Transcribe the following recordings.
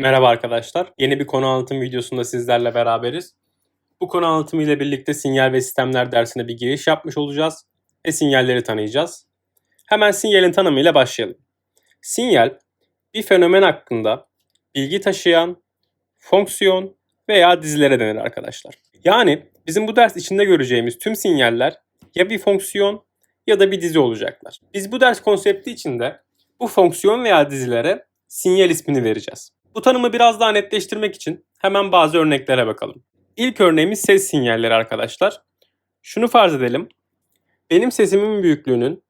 Merhaba arkadaşlar. Yeni bir konu anlatım videosunda sizlerle beraberiz. Bu konu anlatımı ile birlikte sinyal ve sistemler dersine bir giriş yapmış olacağız ve sinyalleri tanıyacağız. Hemen sinyalin tanımıyla başlayalım. Sinyal, bir fenomen hakkında bilgi taşıyan, fonksiyon veya dizilere denir arkadaşlar. Yani bizim bu ders içinde göreceğimiz tüm sinyaller ya bir fonksiyon ya da bir dizi olacaklar. Biz bu ders konsepti içinde bu fonksiyon veya dizilere sinyal ismini vereceğiz. Bu tanımı biraz daha netleştirmek için hemen bazı örneklere bakalım. İlk örneğimiz ses sinyalleri arkadaşlar. Şunu farz edelim. Benim sesimin büyüklüğünün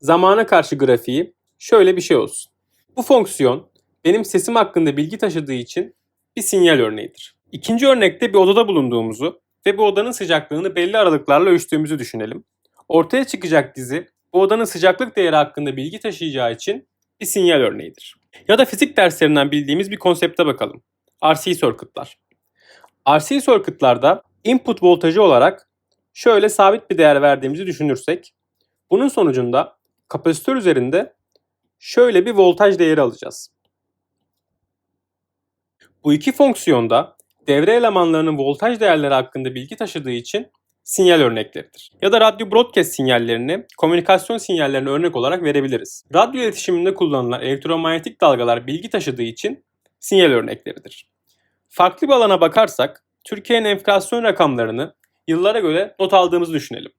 zamana karşı grafiği şöyle bir şey olsun. Bu fonksiyon benim sesim hakkında bilgi taşıdığı için bir sinyal örneğidir. İkinci örnekte bir odada bulunduğumuzu ve bu odanın sıcaklığını belli aralıklarla ölçtüğümüzü düşünelim. Ortaya çıkacak dizi bu odanın sıcaklık değeri hakkında bilgi taşıyacağı için bir sinyal örneğidir. Ya da fizik derslerinden bildiğimiz bir konsepte bakalım. RC circuit'lar. RC circuit'larda input voltajı olarak şöyle sabit bir değer verdiğimizi düşünürsek bunun sonucunda kapasitör üzerinde şöyle bir voltaj değeri alacağız. Bu iki fonksiyonda devre elemanlarının voltaj değerleri hakkında bilgi taşıdığı için sinyal örnekleridir. Ya da radyo broadcast sinyallerini komünikasyon sinyallerine örnek olarak verebiliriz. Radyo iletişiminde kullanılan elektromanyetik dalgalar bilgi taşıdığı için sinyal örnekleridir. Farklı bir alana bakarsak Türkiye'nin enflasyon rakamlarını yıllara göre not aldığımızı düşünelim.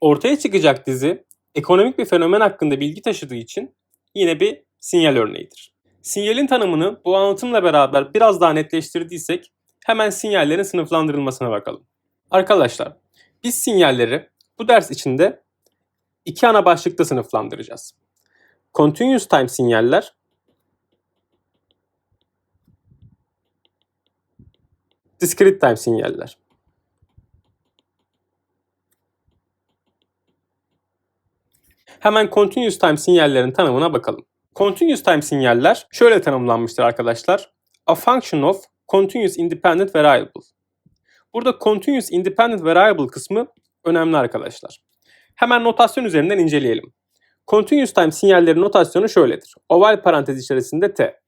Ortaya çıkacak dizi ekonomik bir fenomen hakkında bilgi taşıdığı için yine bir sinyal örneğidir. Sinyalin tanımını bu anlatımla beraber biraz daha netleştirdiysek hemen sinyallerin sınıflandırılmasına bakalım. Arkadaşlar biz sinyalleri bu ders içinde iki ana başlıkta sınıflandıracağız. Continuous time sinyaller Discrete time sinyaller. Hemen continuous time sinyallerin tanımına bakalım. Continuous time sinyaller şöyle tanımlanmıştır arkadaşlar. A function of continuous independent variable. Burada continuous independent variable kısmı önemli arkadaşlar. Hemen notasyon üzerinden inceleyelim. Continuous time sinyallerin notasyonu şöyledir. Oval parantez içerisinde t.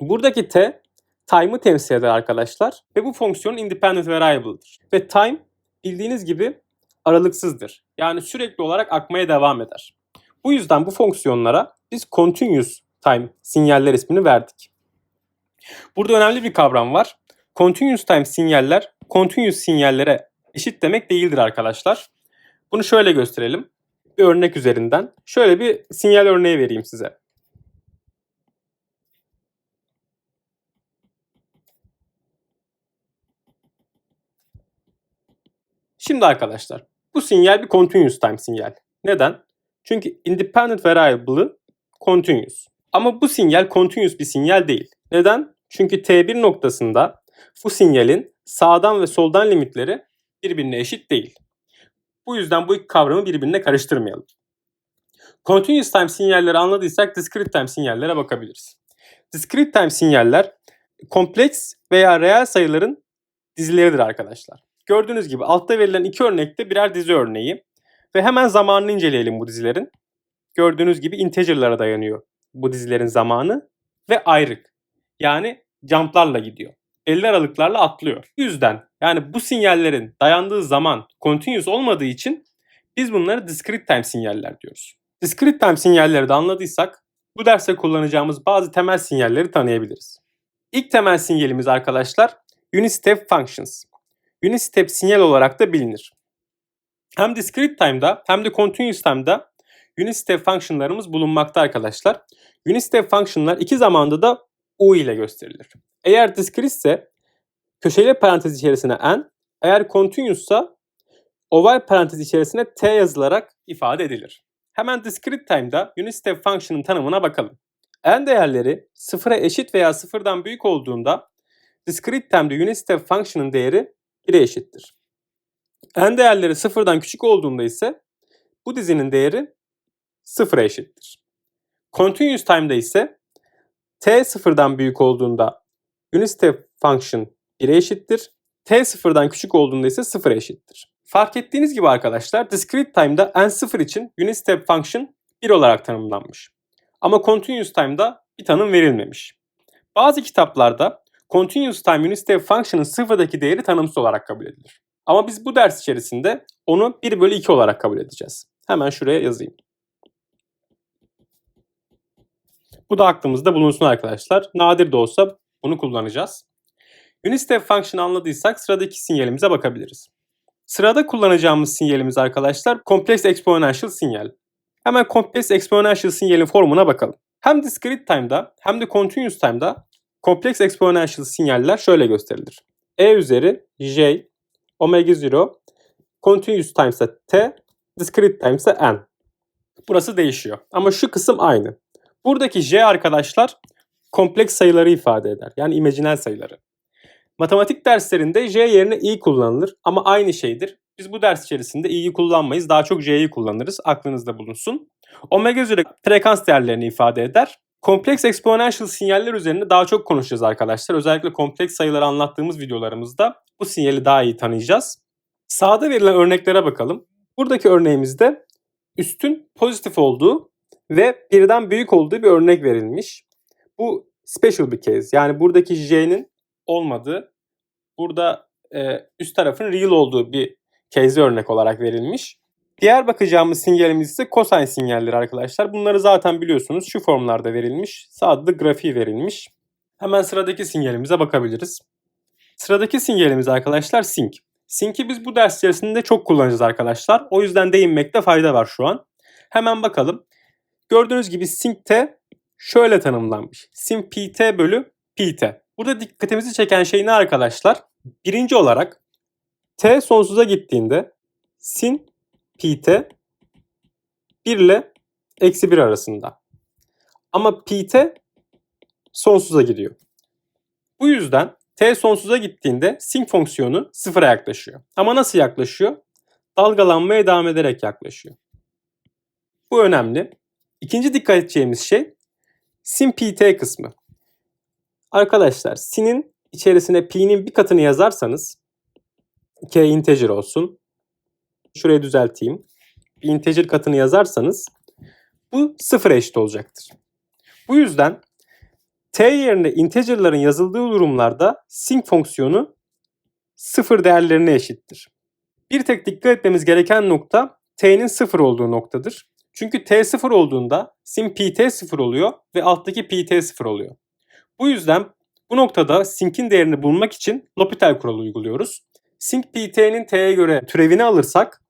Buradaki t time'ı temsil eder arkadaşlar ve bu fonksiyon independent variable'dır. Ve time bildiğiniz gibi aralıksızdır. Yani sürekli olarak akmaya devam eder. Bu yüzden bu fonksiyonlara biz continuous time sinyaller ismini verdik. Burada önemli bir kavram var. Continuous time sinyaller continuous sinyallere eşit demek değildir arkadaşlar. Bunu şöyle gösterelim. Bir örnek üzerinden. Şöyle bir sinyal örneği vereyim size. Şimdi arkadaşlar bu sinyal bir continuous time sinyal. Neden? Çünkü independent variable'ı continuous. Ama bu sinyal continuous bir sinyal değil. Neden? Çünkü T1 noktasında bu sinyalin sağdan ve soldan limitleri birbirine eşit değil. Bu yüzden bu iki kavramı birbirine karıştırmayalım. Continuous time sinyalleri anladıysak discrete time sinyallere bakabiliriz. Discrete time sinyaller kompleks veya reel sayıların dizileridir arkadaşlar. Gördüğünüz gibi altta verilen iki örnekte birer dizi örneği ve hemen zamanını inceleyelim bu dizilerin. Gördüğünüz gibi integer'lara dayanıyor bu dizilerin zamanı ve ayrık. Yani jump'larla gidiyor belli aralıklarla atlıyor. Yüzden yani bu sinyallerin dayandığı zaman continuous olmadığı için biz bunları discrete time sinyaller diyoruz. Discrete time sinyalleri de anladıysak bu derste kullanacağımız bazı temel sinyalleri tanıyabiliriz. İlk temel sinyalimiz arkadaşlar unit step functions. Unit step sinyal olarak da bilinir. Hem discrete time'da hem de continuous time'da unit step function'larımız bulunmakta arkadaşlar. Unit step function'lar iki zamanda da u ile gösterilir. Eğer discrete ise köşeli parantez içerisine n, eğer continuous'sa oval parantez içerisine t yazılarak ifade edilir. Hemen discrete time'da unit step function'ın tanımına bakalım. n değerleri sıfıra eşit veya sıfırdan büyük olduğunda discrete time'da unit step function'ın değeri 1'e eşittir. n değerleri sıfırdan küçük olduğunda ise bu dizinin değeri sıfıra eşittir. Continuous time'da ise t sıfırdan büyük olduğunda unit step function 1'e eşittir. T sıfırdan küçük olduğunda ise 0'a eşittir. Fark ettiğiniz gibi arkadaşlar discrete time'da n0 için unit step function 1 olarak tanımlanmış. Ama continuous time'da bir tanım verilmemiş. Bazı kitaplarda continuous time unit step function'ın sıfırdaki değeri tanımsız olarak kabul edilir. Ama biz bu ders içerisinde onu 1 bölü 2 olarak kabul edeceğiz. Hemen şuraya yazayım. Bu da aklımızda bulunsun arkadaşlar. Nadir de olsa bunu kullanacağız. Unit step function anladıysak sıradaki sinyalimize bakabiliriz. Sırada kullanacağımız sinyalimiz arkadaşlar complex exponential sinyal. Hemen complex exponential sinyalin formuna bakalım. Hem discrete time'da hem de continuous time'da complex exponential sinyaller şöyle gösterilir. E üzeri j omega 0 continuous time ise t discrete time ise n. Burası değişiyor ama şu kısım aynı. Buradaki j arkadaşlar kompleks sayıları ifade eder. Yani imajinel sayıları. Matematik derslerinde j yerine i kullanılır ama aynı şeydir. Biz bu ders içerisinde i'yi kullanmayız. Daha çok j'yi kullanırız. Aklınızda bulunsun. Omega üzeri frekans değerlerini ifade eder. Kompleks exponential sinyaller üzerinde daha çok konuşacağız arkadaşlar. Özellikle kompleks sayıları anlattığımız videolarımızda bu sinyali daha iyi tanıyacağız. Sağda verilen örneklere bakalım. Buradaki örneğimizde üstün pozitif olduğu ve birden büyük olduğu bir örnek verilmiş. Bu special bir case. Yani buradaki j'nin olmadığı, burada e, üst tarafın real olduğu bir case örnek olarak verilmiş. Diğer bakacağımız sinyalimiz ise cosine sinyalleri arkadaşlar. Bunları zaten biliyorsunuz şu formlarda verilmiş. Sağda da grafiği verilmiş. Hemen sıradaki sinyalimize bakabiliriz. Sıradaki sinyalimiz arkadaşlar sync. Sync'i biz bu ders içerisinde çok kullanacağız arkadaşlar. O yüzden değinmekte fayda var şu an. Hemen bakalım. Gördüğünüz gibi sync t şöyle tanımlanmış. Sin pt bölü pt. Burada dikkatimizi çeken şey ne arkadaşlar? Birinci olarak t sonsuza gittiğinde sin pt 1 ile eksi 1 arasında. Ama pt sonsuza gidiyor. Bu yüzden t sonsuza gittiğinde sin fonksiyonu sıfıra yaklaşıyor. Ama nasıl yaklaşıyor? Dalgalanmaya devam ederek yaklaşıyor. Bu önemli. İkinci dikkat edeceğimiz şey sin pt kısmı. Arkadaşlar sin'in içerisine pi'nin bir katını yazarsanız k integer olsun. Şurayı düzelteyim. Bir integer katını yazarsanız bu sıfır eşit olacaktır. Bu yüzden t yerine integerların yazıldığı durumlarda sin fonksiyonu sıfır değerlerine eşittir. Bir tek dikkat etmemiz gereken nokta t'nin sıfır olduğu noktadır. Çünkü t sıfır olduğunda sin pt sıfır oluyor ve alttaki pt sıfır oluyor. Bu yüzden bu noktada sink'in değerini bulmak için L'Hopital kuralı uyguluyoruz. Sink pt'nin t'ye göre türevini alırsak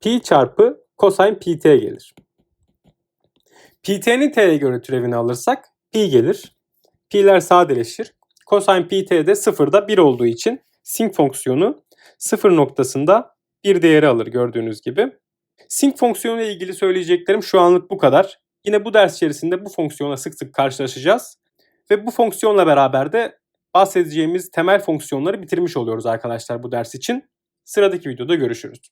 pi çarpı cosine pt gelir. pt'nin t'ye göre türevini alırsak pi gelir. Pi'ler sadeleşir. Cosine pt de sıfırda 1 olduğu için sink fonksiyonu sıfır noktasında bir değeri alır gördüğünüz gibi. Sync fonksiyonu ile ilgili söyleyeceklerim şu anlık bu kadar. Yine bu ders içerisinde bu fonksiyona sık sık karşılaşacağız. Ve bu fonksiyonla beraber de bahsedeceğimiz temel fonksiyonları bitirmiş oluyoruz arkadaşlar bu ders için. Sıradaki videoda görüşürüz.